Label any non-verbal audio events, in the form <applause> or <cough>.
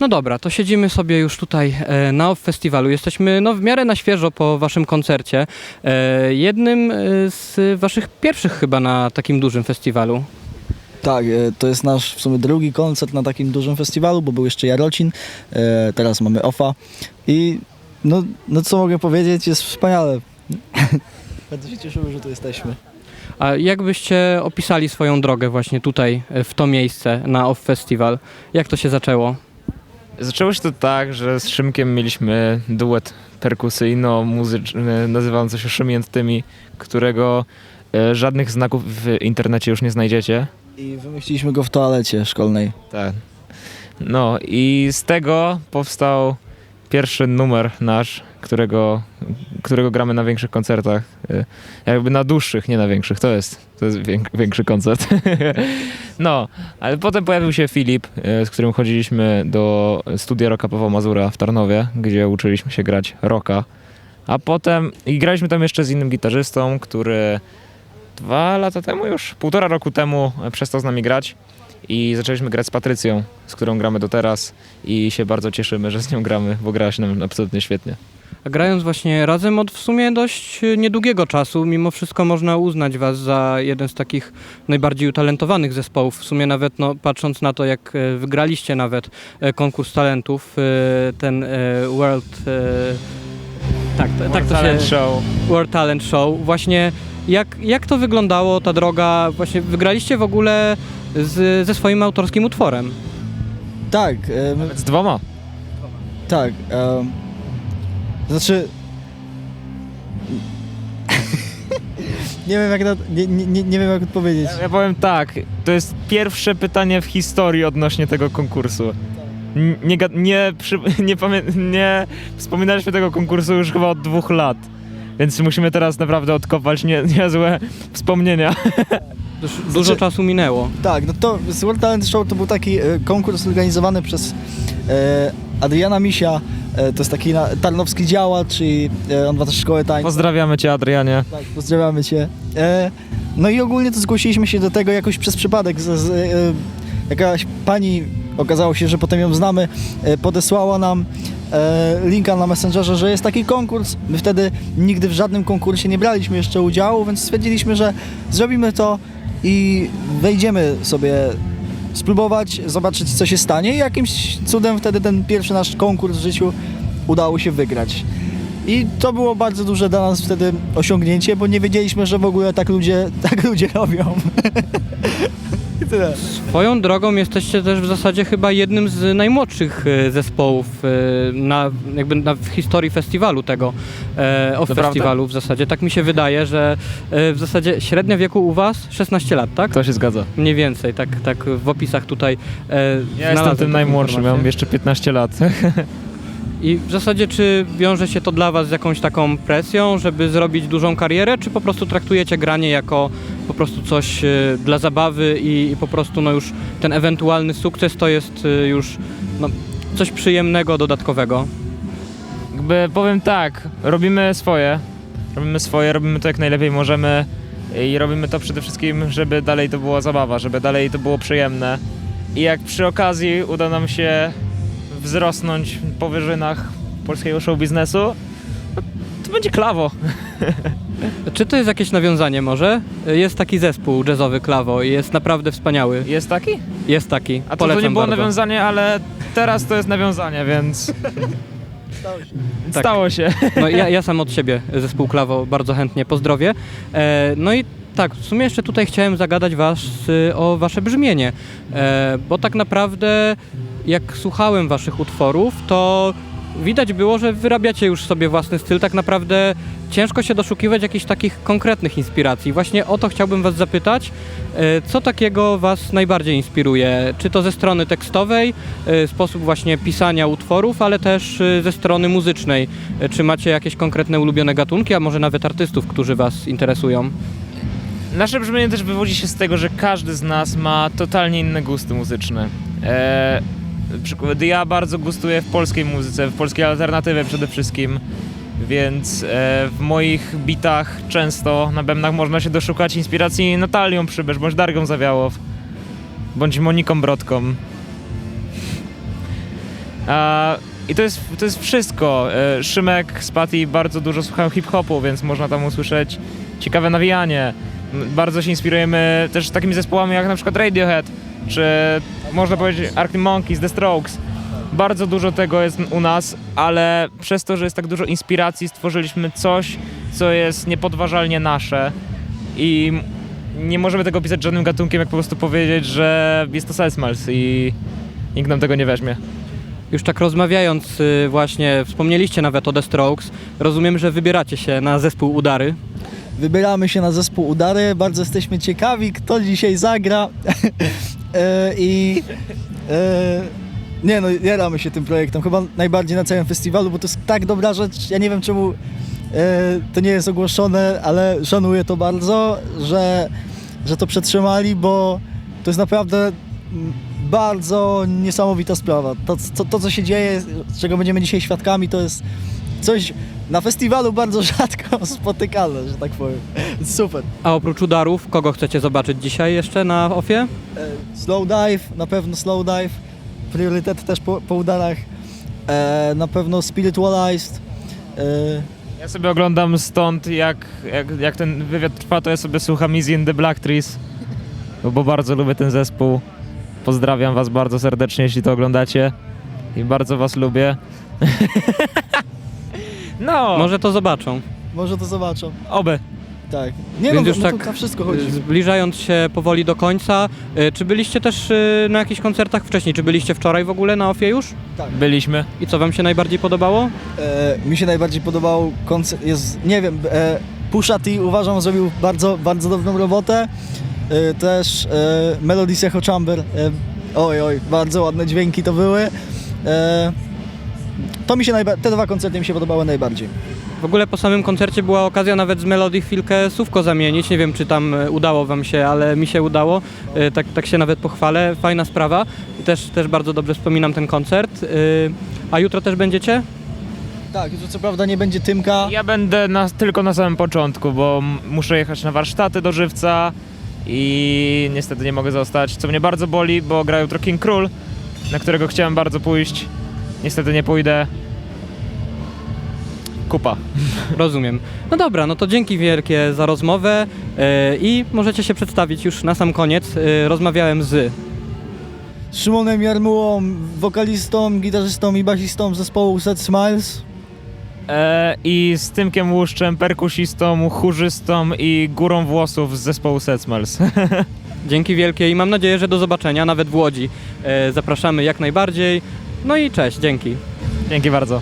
No dobra, to siedzimy sobie już tutaj e, na OFF Festiwalu. Jesteśmy no, w miarę na świeżo po waszym koncercie. E, jednym e, z waszych pierwszych chyba na takim dużym festiwalu. Tak, e, to jest nasz w sumie drugi koncert na takim dużym festiwalu, bo był jeszcze Jarocin, e, teraz mamy OFA i no, no co mogę powiedzieć, jest wspaniale. <laughs> Bardzo się cieszymy, że tu jesteśmy. A jak byście opisali swoją drogę właśnie tutaj, e, w to miejsce, na OFF Festival? Jak to się zaczęło? Zaczęło się to tak, że z Szymkiem mieliśmy duet perkusyjno-muzyczny nazywający się Szymiętymi, którego e, żadnych znaków w internecie już nie znajdziecie. I wymyśliliśmy go w toalecie szkolnej. Tak. No i z tego powstał pierwszy numer nasz, którego, którego gramy na większych koncertach. E, Jakby na dłuższych, nie na większych. To jest, to jest większy koncert. <laughs> No, ale potem pojawił się Filip, e, z którym chodziliśmy do studia Rocka Pawła Mazura w Tarnowie, gdzie uczyliśmy się grać rocka. A potem i graliśmy tam jeszcze z innym gitarzystą, który dwa lata temu już, półtora roku temu przestał z nami grać i zaczęliśmy grać z Patrycją, z którą gramy do teraz i się bardzo cieszymy, że z nią gramy, bo gra się nam absolutnie świetnie. A grając właśnie razem od w sumie dość e, niedługiego czasu, mimo wszystko można uznać was za jeden z takich najbardziej utalentowanych zespołów. W sumie nawet no, patrząc na to, jak e, wygraliście nawet e, konkurs talentów, ten World... Tak, tak to Talent się... Show. World Talent Show. Właśnie jak, jak to wyglądało, ta droga? Właśnie wygraliście w ogóle z, ze swoim autorskim utworem. Tak, e, z dwoma. tak. E, znaczy... nie wiem jak na, nie, nie, nie- wiem jak odpowiedzieć. Ja, ja powiem tak, to jest pierwsze pytanie w historii odnośnie tego konkursu. N- Nie, ga- nie, przy, <laughs> nie, pamię- nie wspominaliśmy tego konkursu już chyba od dwóch lat, więc musimy teraz naprawdę odkopać nie, <laughs> niezłe wspomnienia. Już dużo Znaczy- czasu minęło. Tak, no to z World Talent Show to był taki e, konkurs organizowany przez e, Adriana Misia, e, to jest taki na, tarnowski działacz, czyli e, on ma też szkołę tańca. Pozdrawiamy cię Adrianie. Tak, pozdrawiamy cię. E, no i ogólnie to zgłosiliśmy się do tego jakoś przez przypadek. Z, z, e, jakaś pani, okazało się, że potem ją znamy, e, podesłała nam e, linka na Messengerze, że jest taki konkurs. My wtedy nigdy w żadnym konkursie nie braliśmy jeszcze udziału, więc stwierdziliśmy, że zrobimy to i wejdziemy sobie spróbować, zobaczyć co się stanie i jakimś cudem wtedy ten pierwszy nasz konkurs w życiu udało się wygrać. I to było bardzo duże dla nas wtedy osiągnięcie, bo nie wiedzieliśmy, że w ogóle tak ludzie, <laughs> tak ludzie robią. <laughs> Tyle. Swoją drogą jesteście też w zasadzie chyba jednym z najmłodszych e, zespołów e, na, jakby na, w historii festiwalu tego, e, o festiwalu w zasadzie. Tak mi się wydaje, że e, w zasadzie średnia wieku u was 16 lat, tak? To się zgadza. Mniej więcej, tak, tak w opisach tutaj e, Ja jestem znalazłem tym najmłodszym, informację. mam jeszcze 15 lat. <laughs> I w zasadzie czy wiąże się to dla Was z jakąś taką presją, żeby zrobić dużą karierę, czy po prostu traktujecie granie jako po prostu coś e, dla zabawy i, i po prostu no już ten ewentualny sukces to jest e, już no, coś przyjemnego, dodatkowego? Jakby powiem tak, robimy swoje. Robimy swoje, robimy to jak najlepiej możemy i robimy to przede wszystkim, żeby dalej to była zabawa, żeby dalej to było przyjemne. I jak przy okazji uda nam się wzrosnąć po wyżynach polskiego show biznesu, to będzie klawo. <laughs> Czy to jest jakieś nawiązanie może? Jest taki zespół jazzowy Klawo i jest naprawdę wspaniały. Jest taki? Jest taki, A to, to nie było bardzo. nawiązanie, ale teraz to jest nawiązanie, więc <laughs> Tak. stało się. No, ja, ja <laughs> sam od siebie zespół Klawo bardzo chętnie pozdrowię. E, no i tak, w sumie jeszcze tutaj chciałem zagadać was y, o wasze brzmienie, e, bo tak naprawdę jak słuchałem waszych utworów, to widać było, że wyrabiacie już sobie własny styl. Tak naprawdę ciężko się doszukiwać jakichś takich konkretnych inspiracji. Właśnie o to chciałbym was zapytać, e, co takiego was najbardziej inspiruje? Czy to ze strony tekstowej, e, sposób właśnie pisania utworów, ale też e, ze strony muzycznej? Czy macie jakieś konkretne ulubione gatunki, a może nawet artystów, którzy was interesują? Nasze brzmienie też wywodzi się z tego, że każdy z nas ma totalnie inne gusty muzyczne. E, ja bardzo gustuję w polskiej muzyce, w polskiej alternatywie przede wszystkim, więc e, w moich bitach często na bębnach można się doszukać inspiracji Natalią Przybysz, bądź Dargą Zawiałow, bądź Moniką Brodką. A, I to jest, to jest wszystko. E, Szymek z Patty bardzo dużo słuchają hip-hopu, więc można tam usłyszeć ciekawe nawijanie. Bardzo się inspirujemy też takimi zespołami jak na przykład Radiohead, czy można powiedzieć Arctic Monkeys, The Strokes. Bardzo dużo tego jest u nas, ale przez to, że jest tak dużo inspiracji, stworzyliśmy coś, co jest niepodważalnie nasze i nie możemy tego pisać żadnym gatunkiem, jak po prostu powiedzieć, że jest to Selsmals i nikt nam tego nie weźmie. Już tak rozmawiając y, właśnie, wspomnieliście nawet o The Strokes. Rozumiem, że wybieracie się na zespół Udary. Wybieramy się na zespół Udary, bardzo jesteśmy ciekawi, kto dzisiaj zagra. <laughs> E, I e, nie no, jaramy się tym projektem, chyba najbardziej na całym festiwalu, bo to jest tak dobra rzecz, ja nie wiem czemu e, to nie jest ogłoszone, ale szanuję to bardzo, że, że to przetrzymali, bo to jest naprawdę bardzo niesamowita sprawa. To, to, to co się dzieje, czego będziemy dzisiaj świadkami, to jest coś na festiwalu bardzo <laughs> rzadko spotykane, że tak powiem. Super. A oprócz Udarów, kogo chcecie zobaczyć dzisiaj jeszcze na ofie? E, Slow dive, na pewno slow dive. Priorytet też po, po udarach. E, na pewno spiritualized. E, Ja sobie oglądam stąd, jak, jak, jak ten wywiad trwa, to ja sobie słucham Easy in the Black Trees, bo, bo bardzo lubię ten zespół. Pozdrawiam was bardzo serdecznie, jeśli to oglądacie i bardzo was lubię. <laughs> no, Może to zobaczą. może to zobaczą. oby. Tak. Nie Więc no, już no tak to na wszystko chodzi. Zbliżając się powoli do końca, y, czy byliście też y, na jakichś koncertach wcześniej? Czy byliście wczoraj w ogóle na ofie już? Tak. Byliśmy. I co wam się najbardziej podobało? E, mi się najbardziej podobał koncert, jest, nie wiem, e, Pusha T uważam zrobił bardzo, bardzo dobrą robotę. E, też e, Melodies Echo Chamber, e, oj, oj, bardzo ładne dźwięki to były. E, to mi się najba- te dwa koncerty mi się podobały najbardziej. W ogóle po samym koncercie była okazja nawet z melodii chwilkę słówko zamienić. Nie wiem, czy tam y, udało wam się, ale mi się udało. Y, Tak, tak się nawet pochwalę. Fajna sprawa. Też, też bardzo dobrze wspominam ten koncert. Y, A jutro też będziecie? Tak, jutro co prawda nie będzie Tymka. Ja będę na, tylko na samym początku, bo muszę jechać na warsztaty do żywca i niestety nie mogę zostać, co mnie bardzo boli, bo gra jutro King Król, na którego chciałem bardzo pójść. Niestety nie pójdę. Kupa. <laughs> Rozumiem. No dobra, no to dzięki wielkie za rozmowę y, i możecie się przedstawić już na sam koniec. Y, Rozmawiałem z Szymonem Jarmułą, wokalistą, gitarzystą i basistą zespołu Set Smiles. E, I z Tymkiem Łuszczem, perkusistą, chórzystą i górą włosów z zespołu Setsmels. <laughs> Dzięki wielkie i mam nadzieję, że do zobaczenia nawet w Łodzi. E, Zapraszamy jak najbardziej. No i cześć, dzięki. Dzięki bardzo.